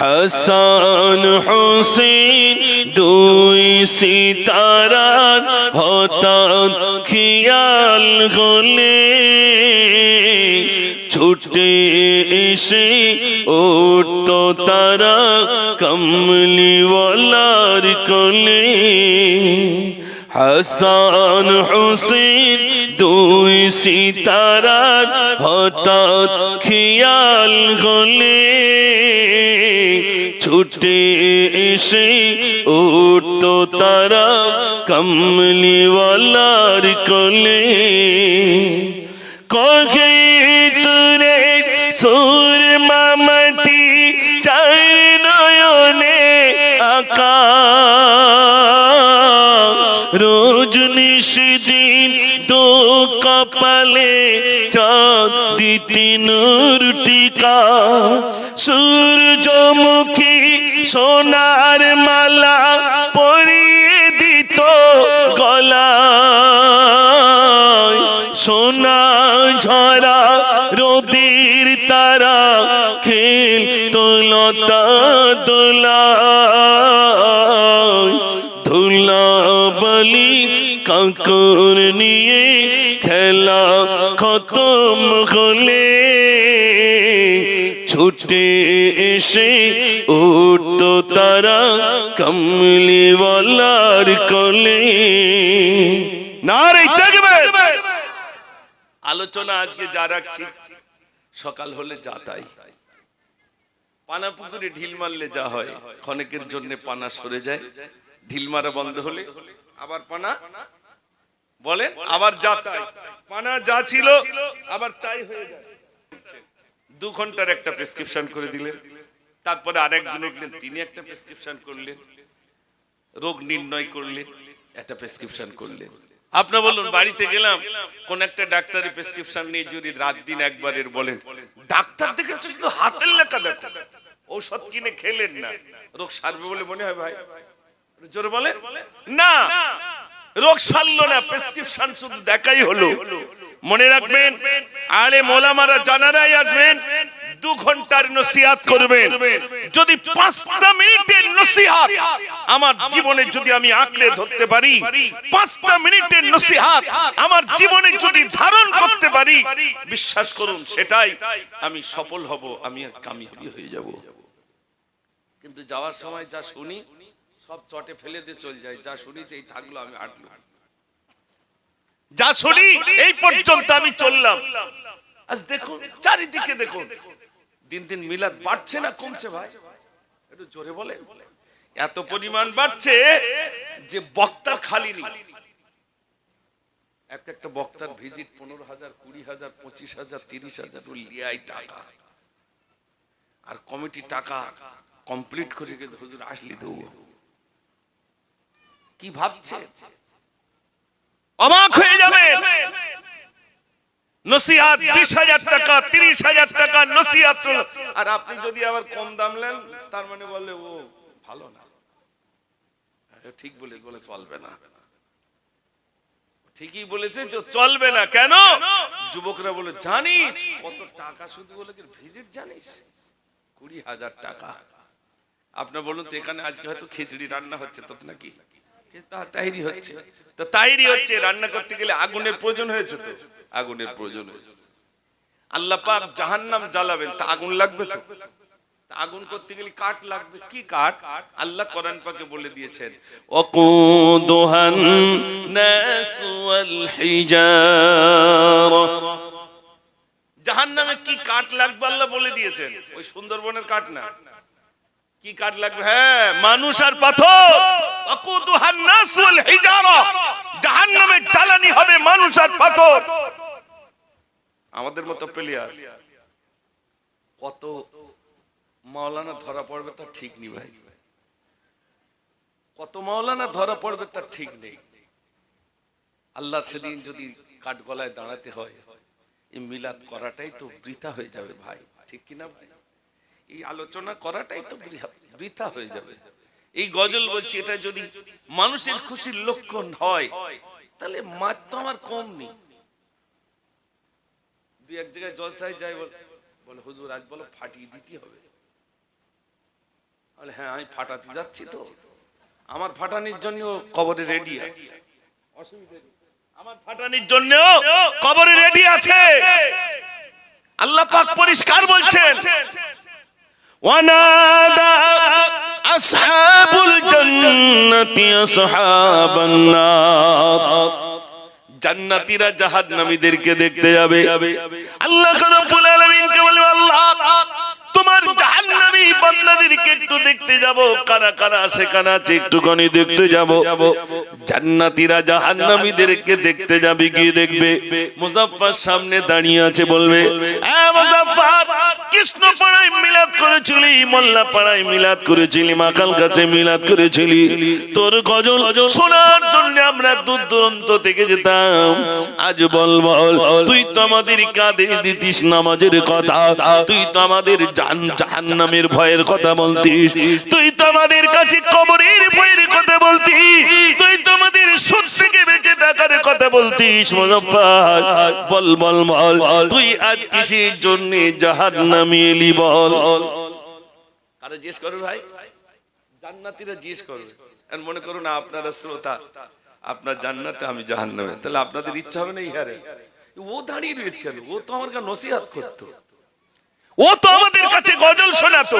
হাসান হোসেন দুই সিতারা হঠাৎ খিয়াল গলে ছুটে এসে উঠত তারা কমলিওয়ালার কোলে। হাসান হোসেন দুই সিতারার হঠাৎ খেয়াল হলে ছুটে এসে উঠত তারা কমলিওয়ালার কলে। কখে নিষদিন তো কপালে চাঁদি তিনুর টিকা। সূর্যমুখী সোনার মালা পরিয়ে দিত গলায়। সোনা ঝরা রোদের তারা খেল তোলতা দোলা ধুলা বলি কাকর নিয়ে খেলা খতম হলে ছুটে এসে উঠতো তারা কমলিওয়ালার কোলে। নারে আলোচনা আজকে যা রাখছি, সকাল হলে যা তাই। পানা পুকুরে ঢিল মারলে যা হয় ক্ষণেকের জন্য পানা সরে যায়। ঢিল মারা বন্ধ হলে আবার পানা বলেন আবার যা তাই। পানা যা ছিল আবার তাই হয়ে যায়। দু ঘণ্টার একটা প্রেসক্রিপশন করে দিলেন। তারপরে আরেকজন উঠলেন তিনি একটা প্রেসক্রিপশন করলেন। রোগ নির্ণয় করলেন একটা প্রেসক্রিপশন করলেন। আপনার বলুন বাড়িতে গেলাম কোন একটা ডাক্তারের প্রেসক্রিপশন নিয়ে যদি রাত দিন একবারের বলেন ডাক্তার দেখেছে শুধু হাতের লেখা দেখো। ঔষধ কিনে খেলেন না। রোগ সারবে বলে মনে হয় ভাই? জোরে বলে না। রোগ সারলো না প্রেসক্রিপশন শুধু দেখাই হলো। মনে রাখবেন, আলে মোলামারা, জানারাই আসবেন, দু ঘণ্টার নসিহাত করবেন। যদি পাঁচটা মিনিটের নসিহাত আমার জীবনে যদি আমি আঁকড়ে ধরতে পারি, পাঁচটা মিনিটের নসিহাত আমার জীবনে যদি ধারণ করতে পারি, বিশ্বাস করুন, সেটাই আমি সফল হব, আমি কামিয়াবি হয়ে যাব। কিন্তু যাওয়ার সময় যা শুনি সব চটে ফেলে দিয়ে চলে যায়। যা শুনি যে এই থাকল আমি হাঁটলো। যা শুনি এই পর্যন্ত আমি চললাম। আজ দেখুন চারিদিকে দেখুন। দিন দিন মিলাদ বাড়ছে না কমছে ভাই? একটু জোরে বলে এত পরিমাণ বাড়ছে যে বক্তার খালি নেই। একটা একটা বক্তার ভিজিট পনেরো হাজার কুড়ি হাজার পঁচিশ হাজার তিরিশ হাজার লিয়াই টাকা। আর কমিটি টাকা কমপ্লিট করে গেছে হুজুর আসলি দেবো কি ভাবছে? অবাক হয়ে যাবে। নসিহাত বিশ হাজার টাকা তিরিশ হাজার টাকা নসিহাত আর আপনি যদি আবার কম দাম নেন তার মানে বলে ও ভালো না। ঠিক বলে বলে চলবে না। ঠিকই বলেছে যে চলবে না। কেন? যুবকরা বলে জানিস কত টাকা শুধু বলে কি ভিজিট জানিস? কুড়ি হাজার টাকা। আপনার বলুন তো এখানে আজকে হয়তো খিচড়ি রান্না হচ্ছে তো নাকি? তাইরি হচ্ছে। তো তাইরি হচ্ছে রান্না করতে গেলে আগুনের প্রয়োজন হয়েছে তো? আগুনের প্রয়োজন হয়েছে। আল্লাহ পাক জাহান্নাম জ্বালাবেন তা আগুন লাগবে তো আগুন করতে গেলে কাঠ লাগবে। কি কাঠ? আল্লাহ কোরআন পাকে বলে দিয়েছেন ওয়াকুদুহান নাস ওয়াল হিজারা। জাহান্নামে কি কাঠ লাগবে আল্লাহ বলে দিয়েছেন? ওই সুন্দরবনের কাঠ না? কি কাঠ লাগবে? হ্যাঁ মানুষ আর পাথর। জাহান্নামে জ্বালানি হবে মানুষ আর পাথর। আমাদের মতো প্লেয়ার। কত মাওলানা ধরা পড়বে তার ঠিক নেই ভাই। কত মাওলানা ধরা পড়বে তার ঠিক নেই। আল্লাহ সেদিন যদি কাঠ গলায় দাঁড়াতে হয়, এই মিলাদ করাটাই তো বৃথা হয়ে যাবে ভাই। ঠিক কিনা ভাই? এই আলোচনা করাটাই তো বৃথা হয়ে যাবে। এই গজল বলছি, এটা যদি মানুষের খুশির লক্ষণ হয়, তাহলে মাত তো আমার কম নেই। দুই এক জায়গায় জলসায় যায় বলে হুজুর, আজ বলো ফাটিয়ে দিতে হবে। হ্যাঁ আমি ফাটাতে যাচ্ছি তো। আমার ফাটানির জন্য কবরে রেডি আছে। আমার ফাটানির জন্য কবরে রেডি আছে। আল্লাহ পাক পরিষ্কার বলছেন ونادى أصحاب الجنة أصحاب النار জান্নাতীরা জাহান্নামীদেরকে দেখতে যাবে আল্লাহ রাব্বুল আলামিনকে বলবে আল্লাহ তোমার জাহান্নামী বান্দাদেরকে একটু দেখতে যাব, কারা কারা আছে একটুখানি দেখতে যাব। জাহান্নামীদেরকে দেখতে যাবে, গিয়ে দেখবে। সামনে দাঁড়িয়ে আছে, বলবে হ্যাঁ তোর গজল শোনার জন্য আমরা দূর থেকে যেতাম। আজ বল বল, তুই তো আমাদের তুই তো আমাদের জাহান্নামের ভয়ের কথা বলতিস। তুই তো আমাদের কাছে কবরের ভয়ের কথা বলতিস। তুই তো আমাদের সুদ থেকে বেঁচে থাকার কথা বলতিস, মুজফফর। বল বল বল। তুই আজ কিসের জন্য জাহান্নামে এলি বল? কারে জিজ্ঞেস করবে ভাই? জান্নাতীরা জিজ্ঞেস করবে। আর মনে করুন আপনারা শ্রোতা, আপনার জান্নাতে আমি জাহান্নামে। তাহলে আপনাদের ইচ্ছা হবে না ইহারে? ও দাঁড়িয়ে রয়েছে কেন? ও তো আমার কাছে নসিহাত করতো। ও তো আমাদের কাছে গজল শোনাতো।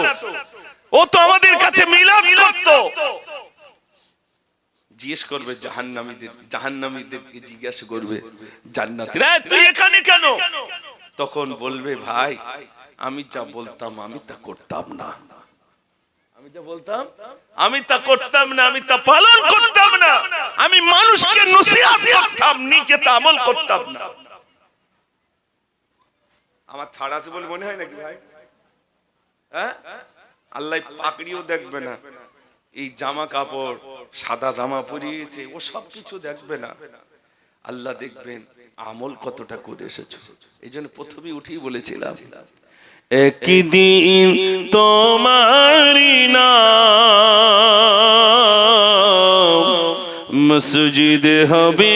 ও তো আমাদের কাছে মিলাদ করতো। জিজ্ঞেস করবে জাহান্নামীদের জাহান্নামীদেরকে জিজ্ঞাসা করবে জান্নাতীরা। "এই, তুই এখানে কেন? তখন বলবে ভাই আমি যা বলতাম আমি তা করতাম না। আমি যা বলতাম আমি তা করতাম না আমি তা পালন করতাম না। আমি মানুষকে নসিহত করতাম নিজে তা আমল করতাম না। আমার ছাড় আছে বলে মনে হয় নাকি ভাই? হ্যাঁ? আল্লাহ পাকড়িও দেখবে না। এই জামা কাপড়, সাদা জামা পরিয়েছে, ও সব কিছু দেখবে না। আল্লাহ দেখবেন আমল কতটা করে এসেছ। এই জন্য প্রথমেই উঠেই বলেছিলাম, একদিন তোমারি মসজিদ হবে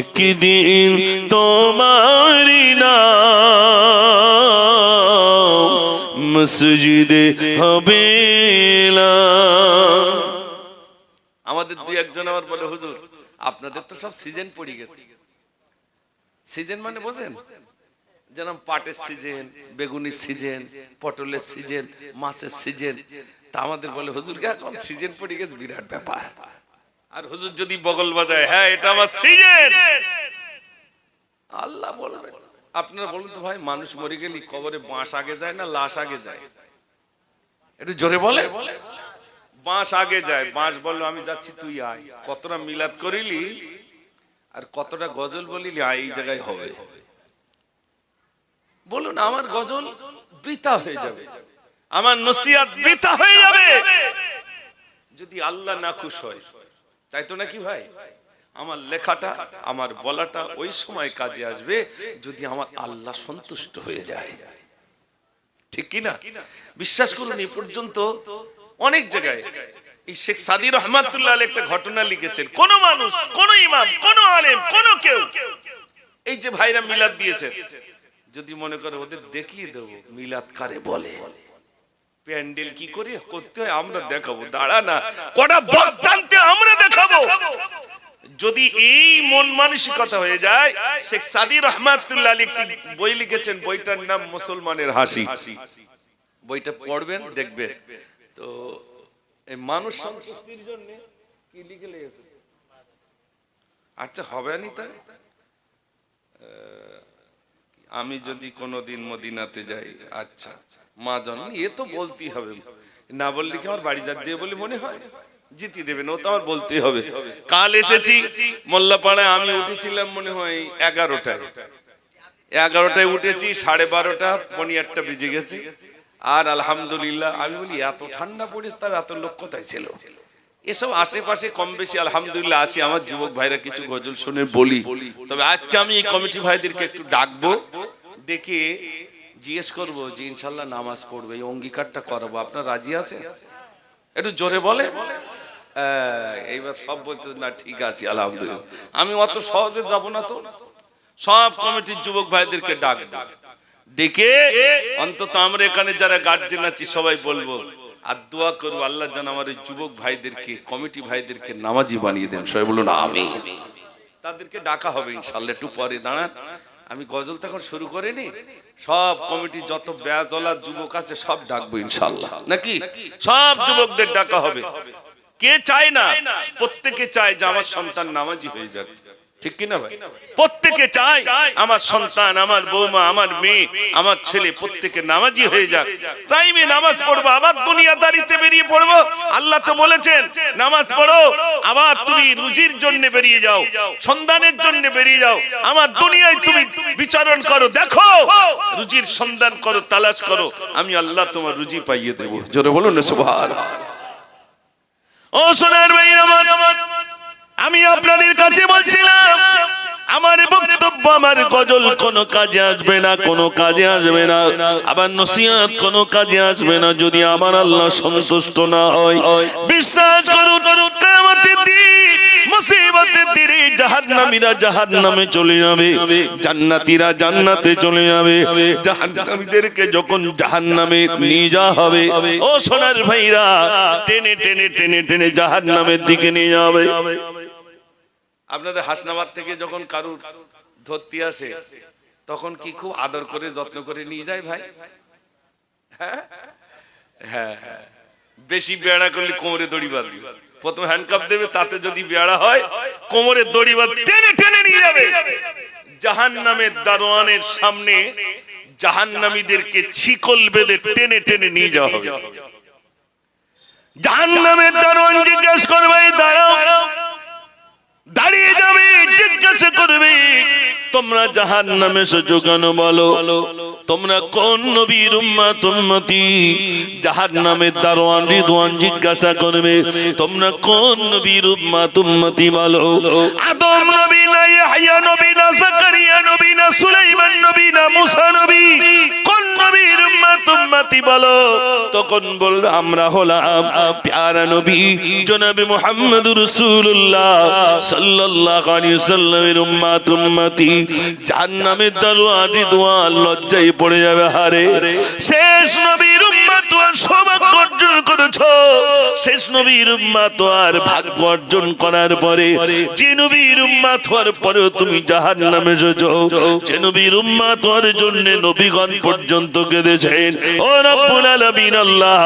একদিন তোমারি নাম মসজিদে হবে। আমাদের দুই একজন আমার বলে, হুজুর, আপনাদের তো সব সিজন পড়ে গেছে। সিজন মানে বোঝেন? যেরকম পাটের সিজন বেগুনির সিজন পটলের সিজন মাছের সিজন তা আমাদের বলে হুজুরকে এখন সিজন পড়ে গেছে, বিরাট ব্যাপার। আর হুজুর যদি বগল বাজায় হ্যাঁ এটা আমার সিজন। আল্লাহ বলবেন, আপনারা বলুন তো ভাই, মানুষ মরে গেলি কবরে বাঁশ আগে যায় না লাশ আগে যায়? একটু জোরে বলে। বাঁশ আগে যায়, বাঁশ বলল, আমি যাচ্ছি, তুই আয়। কতটা মিলাদ করিলি আর কতটা গজল বলিলি, আয়, এই জায়গায় হবে। বলুন, আমার গজল বৃথা হয়ে যাবে। আমার নসিয়াত বৃথা হয়ে যাবে। যদি আল্লাহ না খুশ হয়। তাই তো নাকি ভাই? আমার লেখাটা, আমার বলাটা ওই সময় কাজে আসবে যদি আমার আল্লাহ সন্তুষ্ট হয়ে যায়। ঠিক কি না? বিশ্বাস করুন, এই পর্যন্ত অনেক জায়গায় এই শেখ সাদি রহমাতুল্লাহ একটা ঘটনা লিখেছেন। কোন মানুষ, কোন ইমাম, কোন আলেম, কোন কেউ এই যে ভাইরা মিলাদ দিয়েছেন, যদি মনে করে ওদের দেখিয়ে দেবো, মিলাদ কারে বলে? প্যান্ডেল কি করে করতে হয়? আমরা দেখাবো। দাঁড়া না। কটা বক্তান্তে আমরা দেখাবো। যদি এই মন মানসিকতা হয়ে যায় শেখ সাদি রহমাতুল্লাহ আলী একটি বই লিখেছেন বইটার নাম মুসলমানের হাসি। বইটা পড়বেন দেখবেন তো এই মানুষ সন্তুষ্টির জন্য কি লিখে লেগেছে আচ্ছা হবে নি তাই? আমি যদি কোনোদিন মদিনাতে যাই আচ্ছা আচ্ছা। মা জননী, এ তো বলতেই হবে। না বললে কি আমার বাড়ি যাত বলে মনে হয়? জিতি দেবেন ও তো আমার বলতেই হবে। কাল এসেছি, মোল্লাপাড়ায় আমি উঠেছিলাম মনে হয় এগারোটায়। এগারোটায় উঠেছি, সাড়ে বারোটা পনিয়ারটা বেজে গেছে। আর আলহামদুলিল্লাহ, আমি বলি, এত ঠান্ডা পড়েছে, তার এত লোক কোথায় ছিল? এসব আশেপাশে কম বেশি আলহামদুলিল্লাহ আসি, আমার যুবক ভাইরা কিছু গজল শুনে বলি। তবে আজকে আমি এই কমিটি ভাইদেরকে একটু ডাকবো ডেকে জিজ্ঞেস করব যে, ইনশাল্লাহ নামাজ পড়বে, এই অঙ্গীকারটা করাবো। আপনার রাজি আছে? একটু জোরে বলে। এইবার সব বলতে না, ঠিক আছে, আলহামদুলিল্লাহ। আমি অত সহজে যাব না তো। সব কমিটির যুবক ভাইদেরকে ডাক ডেকে অন্তত আমরা এখানে যারা গার্জেন আছি, সবাই বলব, আর দোয়া করব, আল্লাহ যেন আমার যুবক ভাইদেরকে, কমিটি ভাইদেরকে নামাজি বানিয়ে দেন। সবাই বলুন আমি তাদেরকে ডাকা হবে, ইনশাল্লাহ, একটু পরে, দাঁড়ান। আমি গজল তখন শুরু করিনি। সব কমিটি যত ব্যাজওয়ালা যুবক আছে, সব ডাকবো ইনশাল্লাহ। নাকি? সব যুবকদের ডাকা হবে। কে চায় না? প্রত্যেকে চায় যে আমার সন্তান নামাজি হয়ে যাক। ঠিক কিনা ভাই? প্রত্যেকে চায় আমার সন্তান আমার বৌমা আমার মেয়ে আমার ছেলে প্রত্যেকে নামাজি হয়ে যাক। টাইমে নামাজ পড়ব আবার দুনিয়াদারিতে বেরিয়ে পড়ব। আল্লাহ তো বলেছেন নামাজ পড়ো আবার তুমি রুজির জন্য বেরিয়ে যাও সন্ধানের জন্য বেরিয়ে যাও। আমার দুনিয়ায় তুমি বিচারণ করো দেখো রুজির সন্ধান করো তালাশ করো আমি আল্লাহ তোমার রুজি পাইয়ে দেবো। জোরে বলুন সুবহান। ও সোনার ভাই আমার আমি আপনাদের কাছে বলছিলাম, আমার বক্তব্য, আমার গজল কোনো কাজে আসবে না, কোনো কাজে আসবে না। আবার নসিহত কোনো কাজে আসবে না, যদি আমার আল্লাহ সন্তুষ্ট না হয়। বিশ্বাস করুন দিনে জাহান্নামীরা জাহান্নামে চলে যাবে, জান্নাতীরা জান্নাতে চলে যাবে। যখন জাহান্নামে নিয়ে যাওয়া হবে ভাইরা, টেনে টেনে টেনে টেনে দিকে নিয়ে যাবে। আপনাদের হাসনাবাদ থেকে যখন কারুর ধরতি আসে, তখন কি খুব আদর করে, যত্ন করে নিয়ে যায় ভাই? হ্যাঁ? হ্যাঁ হ্যাঁ। বেশি বেড়া করলে কোমরে দড়ি বাঁধবি। প্রথম হ্যান্ডকাপ দেবে, তাতে যদি বেড়া হয়, কোমরে দড়ি বাঁধ টেনে টেনে নিয়ে যাবে। জাহান নামের দারোয়ানের সামনে জাহান্নামীদেরকে ছিকল বেঁধে টেনে টেনে নিয়ে যাওয়া হবে। জাহান নামের দারোয়ান জিজ্ঞেস করবে "এই দাঁড়াও। দাঁড়িয়ে যাবে, জিজ্ঞাসা করবে, তোমরা জাহান নামে এসেছ বলো? তোমরা কোন নবীর উম্মাত, উম্মতি? নামের দারোয়ান, রিদওয়ান জিজ্ঞাসা করবে, তোমরা কোন নবীর উম্মাত বলো? আদম নবী না ইহয়া নবী না জাকারিয়া নবী না সুলাইমান নবী না মুসা নবী, কোন নবীর উম্মাত উম্মতি বলো। তখন বলবে আমরা হলাম প্যারা নবী, জনাবে মুহাম্মদুর রাসূলুল্লাহ সাল্লাল্লাহু আলাইহি সাল্লামের উম্মাত উম্মতি জাহান্নামের দরওয়ান রিদওয়ান লজ্জায় পড়ে যাবে, হারে। শেষ নবীর উম্মাত সৌভাগ্য অর্জন করেছ। শেষ নবীর উম্মাত আর ভাগ্য অর্জন করার পরে যে নবীর উম্মাত হওয়ার পরেও তুমি জাহান্নামে এসেছ। যে নবীর উম্মাত হওয়ার জন্য নবীগণ পর্যন্ত কেঁদেছেন ও রব্বুল আলামিন আল্লাহ,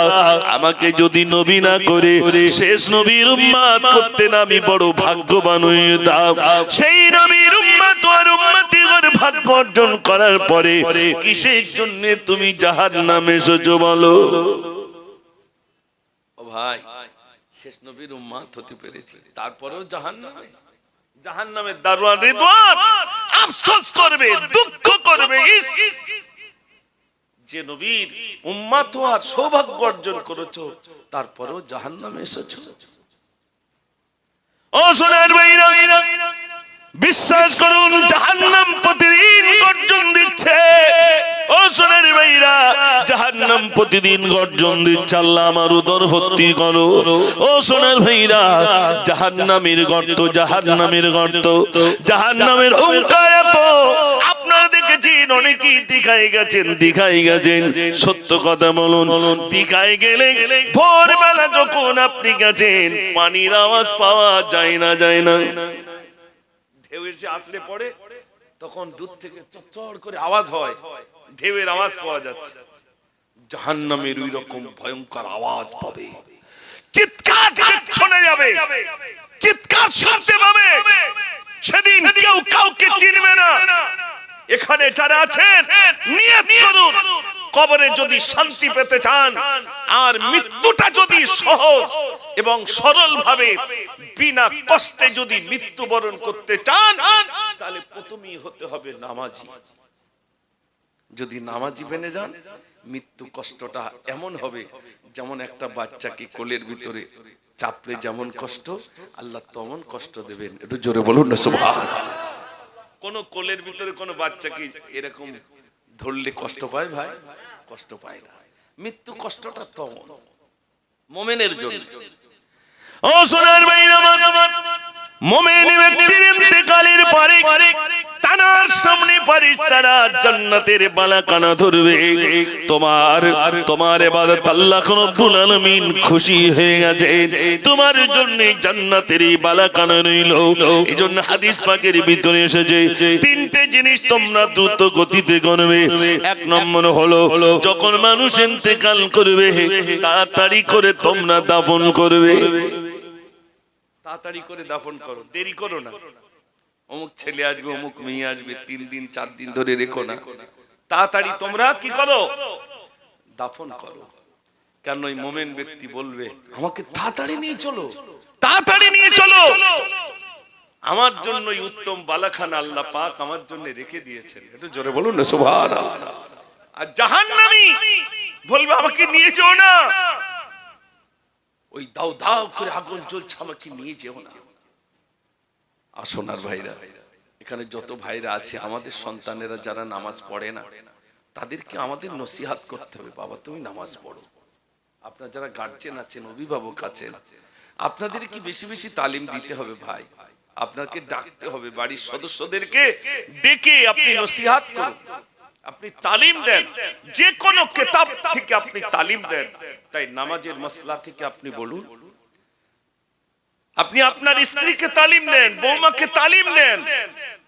আমাকে যদি নবী না করে, শেষ নবীর উম্মাত করতে না আমি বড় ভাগ্যবান হয়ে দাও সেই নবীর উম্মাত আর উম্মতিগণ ভাগ্য অর্জন করার পরে কিসের জন্য তুমি জাহান্নামে এসেছ বলো? ভাই, শেষ নবীর উম্মাত হতে পেরেছি, তারপরেও জাহান্নামে। জাহান্নামের দারোয়ান রিদওয়ান আফসোস করবে, দুঃখ করবে, ইস। যে নবীর উম্মাত হওয়ার সৌভাগ্য অর্জন করেছ, তারপরেও জাহান্নামে এসেছ। ও সোনার বিশ্বাস করুন, জাহান্নাম প্রতিদিন গর্জন দিচ্ছে। ও সোনার ভাইরা, জাহান্নাম প্রতিদিন গর্জন দিচ্ছে, আল্লাহ আমার উদর ভর্তি করো। ও সোনার ভাইরা, জাহান্নামের গর্ত জাহান্নামের গর্ত, জাহান্নামের হুঙ্কার এত, আপনারা দেখেছেন অনেকেই দীঘায় গেছেন? দীঘায় গেছেন। সত্য কথা বলুন। দীঘায় গেলে ভোরবেলা যখন আপনি গেছেন, পানির আওয়াজ পাওয়া যায় না যায় না। ঢেউ এসে আসলে পড়ে, তখন দূর থেকে করে আওয়াজ হয়। ঢেউয়ের আওয়াজ পাওয়া যাচ্ছে। জাহান্নামের ওই রকম ভয়ঙ্কর আওয়াজ পাবে। চিৎকার যাবে। চিৎকার শুনতে পাবে। সেদিন কেউ কাউকে চিনবে না। এখানে যারা আছেন, নিয়ত করুন। কবরে যদি শান্তি পেতে চান, আর মৃত্যুটা যদি সহজ এবং সরল ভাবে বিনা কষ্টে যদি মৃত্যুবরণ করতে চান, তাহলে প্রথমেই হতে হবে নামাজি। যদি নামাজি বেনে যান, মৃত্যু কষ্টটা এমন হবে যেমন একটা বাচ্চাকে কোলের ভিতরে চাপলে যেমন কষ্ট, আল্লাহ তেমন কষ্ট দেবেন। একটু জোরে বলুন না সুবহান কোন কোলের ভিতরে কোন বাচ্চা কি এরকম ধরলে কষ্ট পায় ভাই? কষ্ট পায় না। মৃত্যু কষ্টটা তমন। মোমেনের জন্য। ও সোনার ভাই আমার। মোমেন ব্যক্তির ইন্তেকালের পরে হাদিস এসেছে, তিনটে জিনিস তোমরা দ্রুত গতিতে করবে এক নম্বর হলো, যখন মানুষ ইন্তেকাল করবে, তাড়াতাড়ি করে তোমরা দাফন করবে। তাড়াতাড়ি করে দাফন করো দেরি করো না। অমুক ছেলে আসবে অমুক মেয়ে আসবে তিন দিন চার দিন ধরে রেখো না। তাড়াতাড়ি তোমরা কি করো? দাফন করো। কেন ওই মোমেন ব্যক্তি বলবে আমাকে তাড়াতাড়ি নিয়ে চলো তাড়াতাড়ি নিয়ে চলো। আমার জন্য উত্তম বালাখানা আল্লাহ পাক আমার জন্য রেখে দিয়েছেন। একটু জোরে বলুন না সুভান আর জাহান্নামী বলবে আমাকে নিয়ে যেও না। ওই দাও দাও করে আগুন জ্বলছে, আমাকে নিয়ে যেও না। আসোনার ভাইরা, এখানে যত ভাইরা আছে, আমাদের সন্তানেরা যারা নামাজ পড়ে না, তাদেরকে আমাদের নসিহাত করতে হবে। বাবা, তুমি নামাজ পড়ো। আপনার যারা গার্জেন আছেন, অভিভাবক আছেন, আপনাদের কি বেশি বেশি তালিম দিতে হবে ভাই? আপনাকে ডাকতে হবে, বাড়ির সদস্যদেরকে ডেকে আপনি নসিহাত করুন। আপনি তালিম দেন। যে কোনো কেতাব থেকে আপনি তালিম দেন। তাই নামাজের মশলা থেকে আপনি বলুন। আপনি আপনার স্ত্রীকে তালিম দেন বৌমাকে তালিম দেন।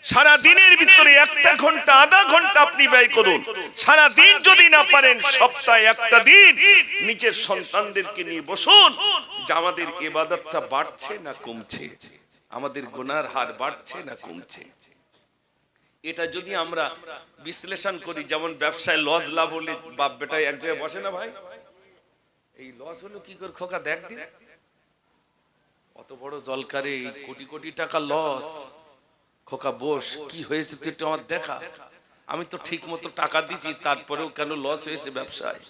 সারা দিনের ভিতরে একটা ঘণ্টা আধা ঘণ্টা আপনি ব্যয় করুন। সারা দিন যদি না পারেন সপ্তাহে একটা দিন নিজের সন্তানদেরকে নিয়ে বসুন। যে আমাদের এবাদতটা বাড়ছে না কমছে? আমাদের গুনার হার বাড়ছে না কমছে। এটা যদি আমরা বিশ্লেষণ করি, যেমন ব্যবসায় লস লাভ হলে বাপ বেটায় এক জায়গায় বসে না ভাই? এই লস হলো কি করে খোকা, দেখ দিন অত বড় জলকারে কোটি কোটি টাকা লস খোকা, বস, কি হয়েছে তুই একটু আমার দেখা। আমি তো ঠিক মতো টাকা দিছি তারপরেও কেন লস হয়েছে ব্যবসায়?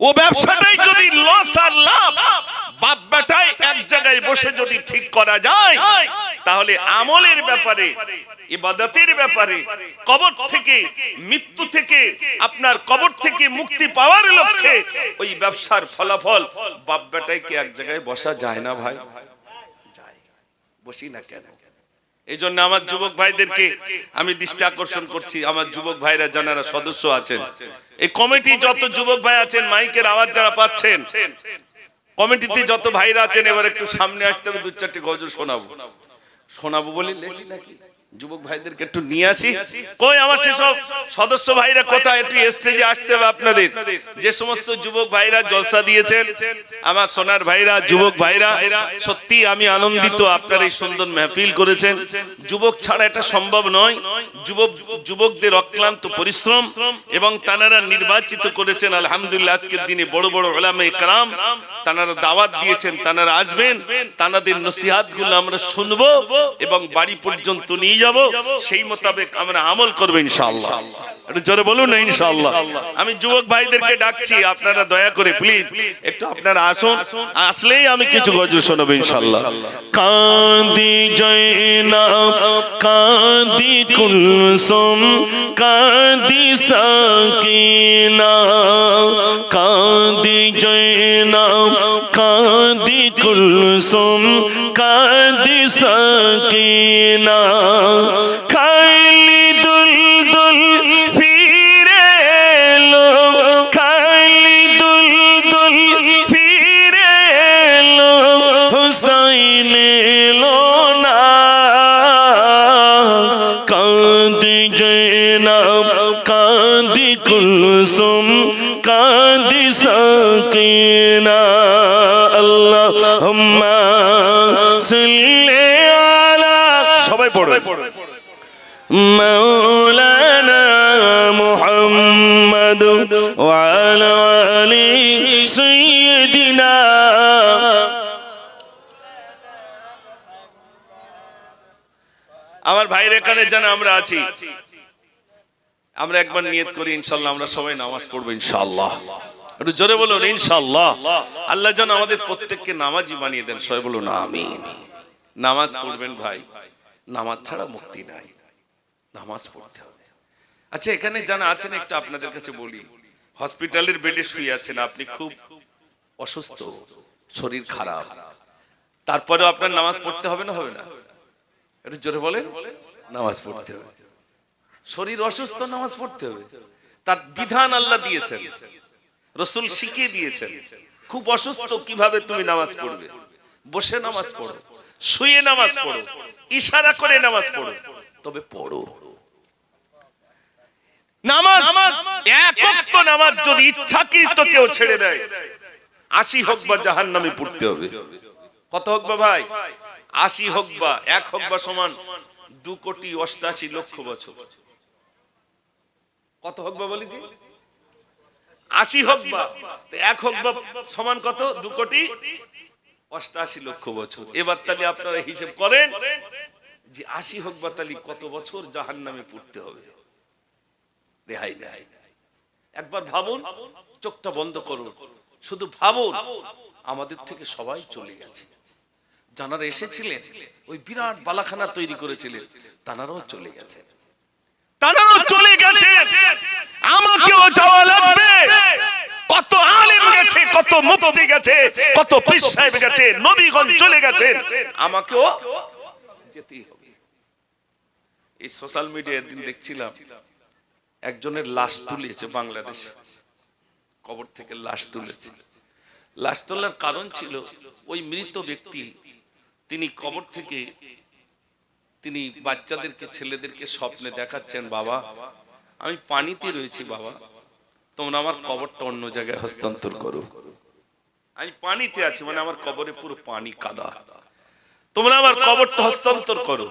ও ব্যবসাটাই যদি লস আর লাভ, বাপ বেটায় এক জায়গায় বসে যদি ঠিক করা যায় তাহলে আমলের ব্যাপারে ইবাদতের ব্যাপারে কবর থেকে মৃত্যু থেকে আপনার কবর থেকে মুক্তি পাওয়ার লক্ষ্যে ওই ব্যবসার ফলাফল বাপ বেটায় কি এক জায়গায় বসা যায় না ভাই? বসি না কেন? এই জন্য আমার যুবক ভাইদেরকে আমি দৃষ্টি আকর্ষণ করছি। আমার যুবক ভাইরা যারা সদস্য আছেন এই কমিটি যত যুবক ভাই আছেন মাইকের আওয়াজ যারা পাচ্ছেন কমিটিতে যত ভাইরা আছেন এবার একটু সামনে আসতে হবে দু চারটি গজল শোনাবো। শোনাবো বলি লেশি নাকি? যুবক ভাইদেরকে একটু নিয়ে আসি। কই আমার সেসব? সদস্য ভাইরা কোথায়? একটু স্টেজে আসতে হবে আপনাদের। যে সমস্ত যুবক ভাইরা জলসা দিয়েছেন আমার সোনার ভাইরা যুবক ভাইরা সত্যি আমি আনন্দিত আপনারা এই সুন্দর মেহফিল করেছেন। যুবক ছাড়া এটা সম্ভব নয়। যুবক যুবকদের অক্লান্ত পরিশ্রম এবং তানারা নির্বাচিত করেছেন। আলহামদুলিল্লাহ আজকের দিনে বড় বড় ওলামে কারাম তানারা দাওয়াত দিয়েছেন তানারা আসবেন। তানাদের নসিহাতগুলো আমরা শুনব এবং বাড়ি পর্যন্ত নিয়ে যাব, সেই মোতাবেক আমরা আমল করব ইনশাআল্লাহ। জোরে বলুন না ইনশাআল্লাহ? আমি যুবক ভাইদেরকে ডাকছি, আপনারা দয়া করে প্লিজ একটু আপনারা আসুন, আসলেই আমি কিছু গজল শোনাবো ইনশাআল্লাহ। কান্দি জয়না কান্দি কুলসুম কান্দি সাকিনা কান্দি জয়না কান্দি কুলসুম কান্দি সাকিনা। খাইলি দুল দুল ফিরে এলো। খাইলি দুল দুল ফিরে এলো। হুসাইন এলো না। কান্দি জৈনাব কান্দি কুলসুম কান্দি সাকিনা। আল্লাহুম্মা সাল্লি আলা সবাই পড়ো مولانا محمد وعلى آل سيدنا আমার ভাইয়ের এখানে যেন আমরা আছি আমরা একবার নিয়ত করি ইনশাল্লাহ আমরা সবাই নামাজ পড়বো ইনশাআল্লাহ একটু জোরে বলুন ইনশাআল্লাহ আল্লাহ যেন আমাদের প্রত্যেককে নামাজি বানিয়ে দেন সবাই বলুন আমিন নামাজ পড়বেন ভাই নামাজ ছাড়া মুক্তি নাই নামাজ পড়তে হবে। আচ্ছা এখানে যারা আছেন একটু আপনাদের কাছে বলি। হসপিটালের বেডে শুয়ে আছেন আপনি খুব অসুস্থ শরীর খারাপ। তারপরেও আপনার নামাজ পড়তে হবে না হবে না? একটু জোরে বলেন। নামাজ পড়তে হবে। শরীর অসুস্থ নামাজ পড়তে হবে। তার বিধান আল্লাহ দিয়েছেন। রসুল শিখিয়ে দিয়েছেন। খুব অসুস্থ কীভাবে তুমি নামাজ পড়বে? বসে নামাজ পড়ো। শুয়ে নামাজ পড়ো। ইশারা করে নামাজ পড়ো। তবে পড়ো। নামাজ? এক ওয়াক্ত নামাজ যদি ইচ্ছাকৃত কেউ ছেড়ে দেয়। আশি হোক বা জাহান নামে পড়তে হবে। কত হোক বা ভাই? আশি হোক বা এক হোক বা সমান দু কোটি অষ্টাশি লক্ষ বছর। কত হোক বা বলেছি? আশি হোক বা। এক হোক বা সমান কত? দু কোটি অষ্টাশি লক্ষ বছর। এবার তাহলে আপনারা হিসেব করেন যে আশি হোক বা তাহলে কত বছর জাহান নামে পড়তে হবে? রেহাই রেহাই একবার ভাবুন, চোখটা বন্ধ করুন। শুধু ভাবুন, আমাদের থেকে সবাই চলে গেছে। যারা এসেছিলেন, ওই বিরাট বালাখানা তৈরি করেছিলেন, তানারাও চলে গেছেন তারাও চলে গেছে। আমাকেও যাওয়া লাগবে। কত আলেম গেছে, কত মুফতি গেছে, কত পীর সাহেব গেছে, নবীগণ চলে গেছেন আমাকেও যেতেই হবে। এই সোশ্যাল মিডিয়ায় দিন দেখছিলাম একজনের লাশ তুলেছে বাংলাদেশে। কবর থেকে লাশ তুলেছে। লাশ তোলার কারণ ছিল ওই মৃত ব্যক্তি, তিনি কবর থেকে তিনি বাচ্চাদেরকে, ছেলেদেরকে স্বপ্নে দেখাচ্ছেন, বাবা, আমি পানিতে রয়েছি, বাবা। তোমরা আমার কবরটা অন্য জায়গায় হস্তান্তর করো। আমি পানিতে আছি মানে আমার কবরে পুরো পানি কাদা। তোমরা আমার কবরটা হস্তান্তর করো।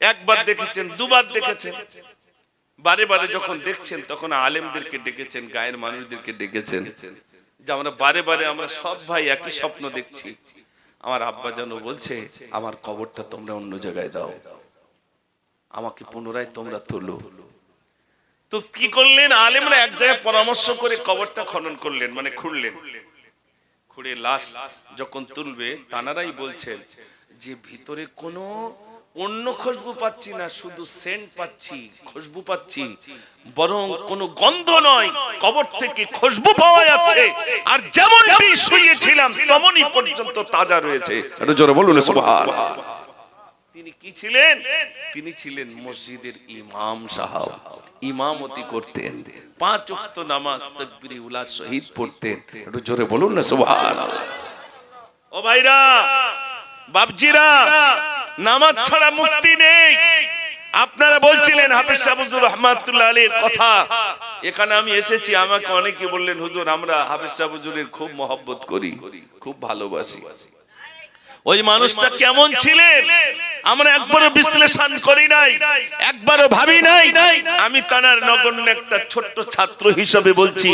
একবার দেখেছেন, দুবার দেখেছেন। বারে বারে যখন দেখছেন, তখন আলেমদেরকে ডেকেছেন, গায়ের মানুষদেরকে ডেকেছেন। যে আমরা বারে বারে আমরা সব ভাই একই স্বপ্ন দেখছি। আমার আব্বা যেন বলছে, আমার কবরটা তোমরা অন্য জায়গায় দাও। আমাকে পুনরায় তোমরা তোলো। তো কি করলেন? আলেমরা এক জায়গায় পরামর্শ করে কবরটা খনন করলেন মানে খুঁড়লেন। খুঁড়ে লাশ যখন তুলবে, তানারাই বলছেন যে, ভিতরে কোনো অন্য খুশবু পাচ্ছি না, শুধু সেন্ট পাচ্ছি, খুশবু পাচ্ছি। বরং কোনো গন্ধ নয়, কবর থেকে খুশবু পাওয়া যাচ্ছে। আর যেমনটি শুয়েছিলাম, তেমনই পর্যন্ত তাজা রয়েছে। একটু জোরে বলুন, সুবহান। তিনি কি ছিলেন? তিনি ছিলেন মসজিদের ইমাম সাহাব। ইমামতি করতেন। পাঁচ ওয়াক্ত নামাজ তাকবীরে উলা শহীদ পড়তেন। একটু জোরে বলুন না সুবহানাল্লাহ ও ভাইরা, বাপজিরা নামাজ ছাড়া মুক্তি নেই। আপনারা বলছিলেন হাফিজ সাহুজুর রহমাতুল্লাহ আলীর কথা। এখানে আমি এসেছি, আমাকে অনেকে বললেন, হুজুর, আমরা হাফিজ সাহুজুরের খুব মহব্বত করি, খুব ভালোবাসি। ওই মানুষটা কেমন ছিলেন? আমরা একবারও বিশ্লেষণ করি নাই, একবারও ভাবি নাই। আমি তানার নগণ্য একটা ছোট্ট ছাত্র হিসেবে বলছি,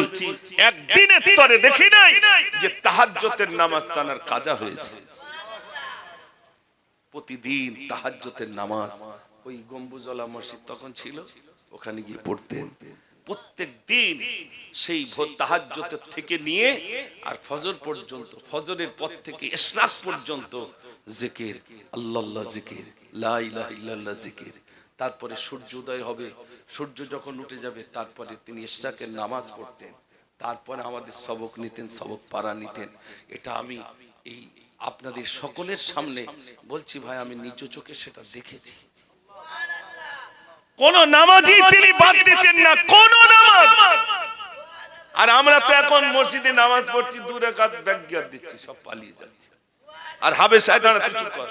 একদিনের তরে দেখি নাই যে তাহাজ্জতের নামাজ তানার কাজা হয়েছে। প্রতিদিন তাহাজ্জতের নামাজ। ওই গম্বুজলা মসজিদ তখন ছিল, ওখানে গিয়ে পড়তেন। প্রত্যেক দিন সেই ভোর তাহাজ্জতের থেকে নিয়ে আর ফজর পর্যন্ত, ফজরের পর থেকে ইশরাক পর্যন্ত জিকির আল্লাহ জিকির, লা ইলাহা ইল্লাল্লাহ জিকির। তারপরে সূর্য উদয় হবে, সূর্য যখন উঠে যাবে, তারপরে তিনি ইশরাকের নামাজ পড়তেন। তারপরে আমাদের সবক নিতেন, সবক পারা নিতেন। এটা আমি এই আপনাদের সকলের সামনে বলছি ভাই, আমি নিজ চোখে সেটা দেখেছি। কোন নামাজই তিনি বাদ দিতেন না, কোন নামাজ। আর আমরা তো এখন মসজিদে নামাজ পড়ছি দূরে কাত ব্যাজ্ঞাত দিচ্ছি, সব পালিয়ে যাচ্ছে। আর হাবে তুই চুপ কর।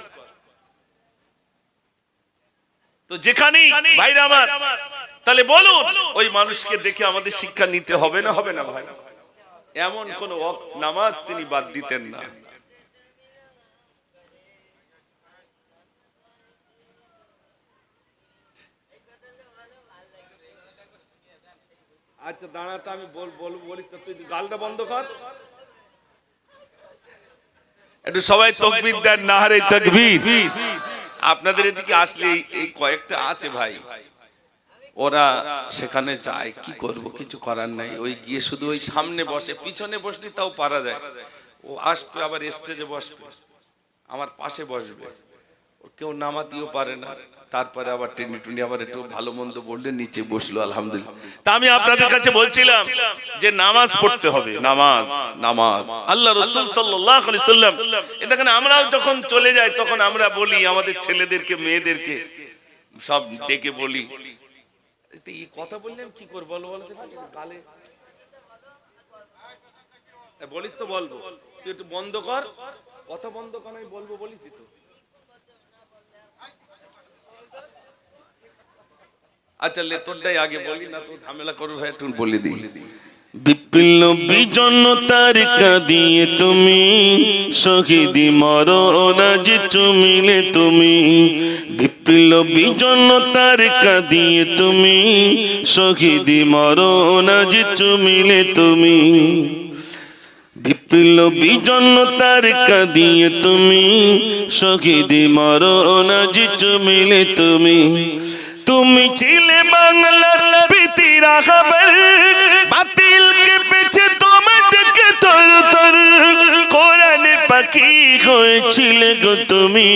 তো যেখানেই, ভাইরা আমার, তাহলে বলুন, ওই মানুষকে দেখে আমাদের শিক্ষা নিতে হবে না হবে না, ভাই? এমন কোন নামাজ তিনি বাদ দিতেন না। আচ্ছা দাঁড়াতে আমি বল বল বলিস তুই গালটা বন্ধ কর। একটু সবাই তকবির দেন নাহারে তকবির। আপনাদের এদিকে আসলে এই- কয়েকটা আছে ভাই। ওরা সেখানে যায় কি করব কিছু করার নাই। ওই গিয়ে শুধু ওই সামনে বসে পিছনে বসলে তাও পারা যায়। ও আসবে আবার স্টেজে বসবে। আমার পাশে বসবে। ও কেউ নামাতেও পারে না। তারপরে আবার টেনে টুনি আবার একটু ভালো মন্দ বললে নিচে বসল আলহামদুলিল্লাহ। তা আমি আপনাদের কাছে বলছিলাম যে নামাজ পড়তে হবে নামাজ নামাজ। আল্লাহ রসুল আলাইহি সাল্লাম দেখেন আমরাও যখন চলে যাই তখন আমরা বলি আমাদের ছেলেদেরকে মেয়েদেরকে সব ডেকে বলি। এই কথা বললাম কি করে বলো বলো এ, বলিস তো বলব তুই একটু বন্ধ কর। কথা বন্ধ কর আমি বলব বলিস তো। আচ্ছা লে তোরটাই আগে বলি, না তো ঝামেলা করবে ভাই, একটু বলে দিই। বিপ্ল বিজনতার কাঁদিয়ে তুমি, শহীদি মরণ আজ চুমিলে তুমি বিপ্ল বিজনতার কাঁদিয়ে তুমি, শহীদি মরণ আজ চুমিলে তুমি বিপ্ল বিজনতার কাঁদিয়ে তুমি, শহীদি মরণ চুমিলে তুমি তুমি ছিলে বাংলার প্রীতি রাখাবার বাতিলকে হয়েছিলে গো তুমি।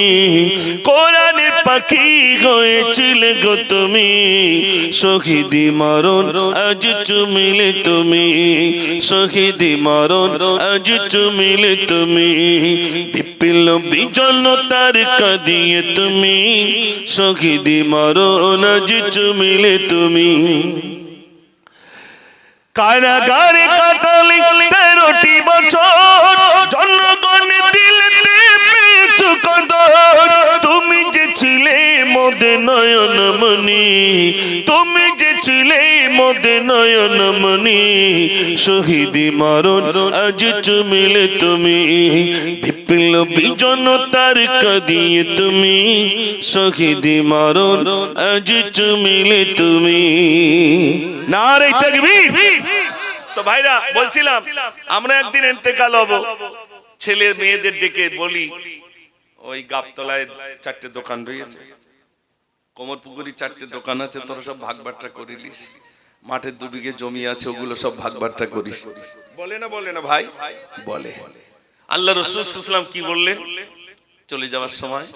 কোরআনের পাখি হয়েছিলে গো তুমি। শহীদি মরণ, আজ চুমিলে তুমি। শহীদি মরণ, আজ চুমিলে তুমি। বিপিল বিজনতার কাঁদিয়ে তুমি। শহীদি মরণ, আজ চুমিলে তুমি। কারাগারে কাটালি তেরোটি বছর। জনগণ দিলতে কদর। তুমি যে ছিলে মোদে নয়ন মনি তুমি যে ছিলে মোদে নয়ন মনি শহীদি মরণ আজ চুমিলে তুমি বিপ্ল বিজনতার কাঁদিয়ে তুমি, শহীদি মরণ আজ চুমিলে তুমি। নারে তাকবীর। তো ভাইরা, বলছিলাম, আমরা একদিন ইন্তেকাল হব। ছেলে মেয়েদের ডেকে বলি ওই গাবতলায় চারটে দোকান রয়েছে। কোমর পুকুরি চারটে দোকান আছে, তোরা সব ভাগ বাট্টা করিলিস। মাঠের দু বিঘে জমি আছে, ওগুলো সব ভাগ বাট্টা করিস। বলে না বলে না ভাই? বলে। আল্লাহ রসুলাম কি বললেন? চলে যাওয়ার সময়,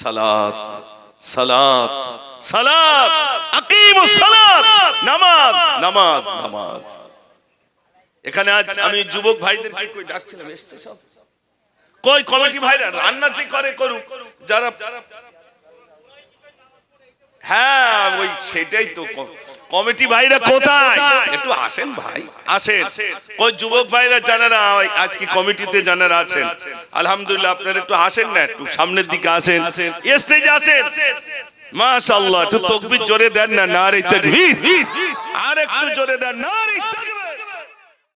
সালাত সালাত সালাত, আকিমুস সালাত, নামাজ নামাজ নামাজ। এখানে আজ আমি যুবক ভাইদেরকে কই ডাকছিলাম, এসছে সব? কই কমিটি ভাইরা, রান্না যে করে করুক, যারা হ্যাঁ ওই সেটাই তো কমিটি ভাইরা কোথায়? একটু আসেন ভাই, আসেন। কই যুবক ভাইরা জানারা আজকে কমিটিতে জানারা আছেন? আলহামদুলিল্লাহ, আপনারা একটু আসেন না, একটু সামনের দিকে আসেন। স্টেজে আসেন। মাশাআল্লাহ, একটু তকবির জোরে দেন না, নারে তাকবীর। আর একটু জোরে দেন, নারে তাকবীর।